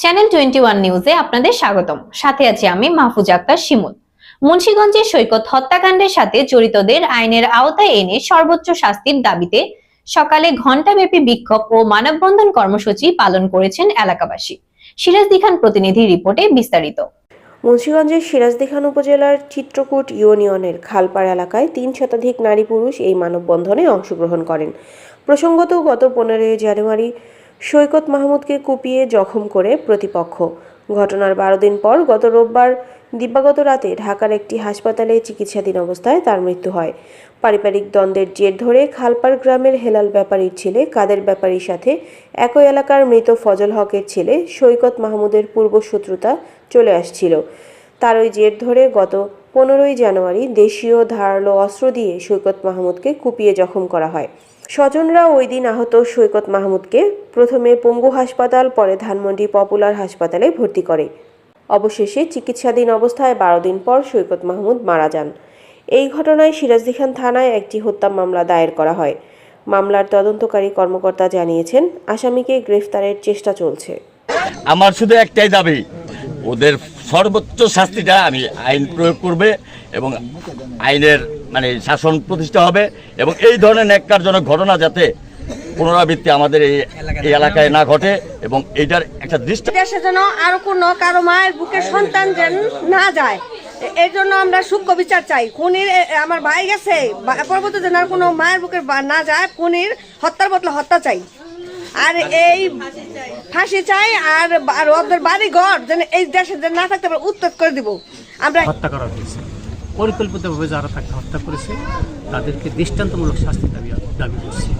Channel twenty one নিউজে আপনাদের স্বাগতম। সাথে আছি আমি মাহফুজ আক্তার শিমুল। মুন্সিগঞ্জের সৈকত হত্যাকাণ্ডের সাথে জড়িতদের আইনের আওতায় এনে সর্বোচ্চ শাস্তির দাবিতে সকালে ঘণ্টাব্যাপী বিক্ষোভ ও মানববন্ধন কর্মসূচি পালন করেছেন এলাকাবাসী। সিরাজদি খান প্রতিনিধি রিপোর্টে বিস্তারিত। মুন্সিগঞ্জের সিরাজদিখান উপজেলার চিত্রকূট ইউনিয়নের খালপাড় এলাকায় তিন শতাধিক নারী পুরুষ এই মানববন্ধনে অংশগ্রহণ করেন। প্রসঙ্গত গত পনেরোই জানুয়ারি সৈকত মাহমুদকে কুপিয়ে জখম করে প্রতিপক্ষ। ঘটনার বারো দিন পর গত রোববার দিব্যাগত রাতে ঢাকার একটি হাসপাতালে চিকিৎসাধীন অবস্থায় তার মৃত্যু হয়। পারিবারিক দ্বন্দ্বের জের ধরে খালপাড় গ্রামের হেলাল ব্যাপারীর ছেলে, কাদের ব্যাপারীর সাথে একই এলাকার মৃত ফজল হকের ছেলে সৈকত মাহমুদের পূর্বশত্রুতা চলে আসছিল। তার ওই জের ধরে গত পনেরোই জানুয়ারি দেশীয় ধারালো অস্ত্র দিয়ে সৈকত মাহমুদকে কুপিয়ে জখম করা হয়। স্বজনরা ওই দিন আহত সৈকত মাহমুদকে প্রথমে পঙ্গু হাসপাতাল, পরে ধানমন্ডি পপুলার হাসপাতালে ভর্তি করে। অবশেষে চিকিৎসাধীন অবস্থায় বারো দিন পর সৈকত মাহমুদ মারা যান। এই ঘটনায় সিরাজদিখান থানায় একটি হত্যা মামলা দায়ের করা হয়। মামলার তদন্তকারী কর্মকর্তা জানিয়েছেন, আসামিকে গ্রেফতারের চেষ্টা চলছে। আমার শুধু একটাই দাবি ওদের সর্বোচ্চ শাস্তিটা আমি আইন প্রয়োগ করবে এবং আইনের মানে শাসন প্রতিষ্ঠা হবে এবং এই ধরনের ন্যাক্কারজনক ঘটনা যাতে পুনরাবৃত্তি আমাদের এই এই এলাকায় না ঘটে এবং এইটার একটা দৃষ্টি দেশে যেন আরও কোনো কারও মায়ের বুকে সন্তান যেন না যায়। এ- এই জন্য আমরা সূক্ষ্ম বিচার চাই। খুনির আমার ভাই গেছে, বা- পরবর্তী যেন আর কোনো মায়ের বুকে না যায়, খুনির হত্যার বদলে হত্যা চাই। আর এই ফাঁসি চাই আর আর ওদের বাড়ি ঘর যেন এই দেশে যেন না থাকতে পারে উত্তর করে দিব। আমরা হত্যা করা হয়েছে। পরিকল্পিতভাবে যারা তাকে হত্যা করেছে তাদেরকে দৃষ্টান্তমূলক শাস্তি দাবি দাবি করছি।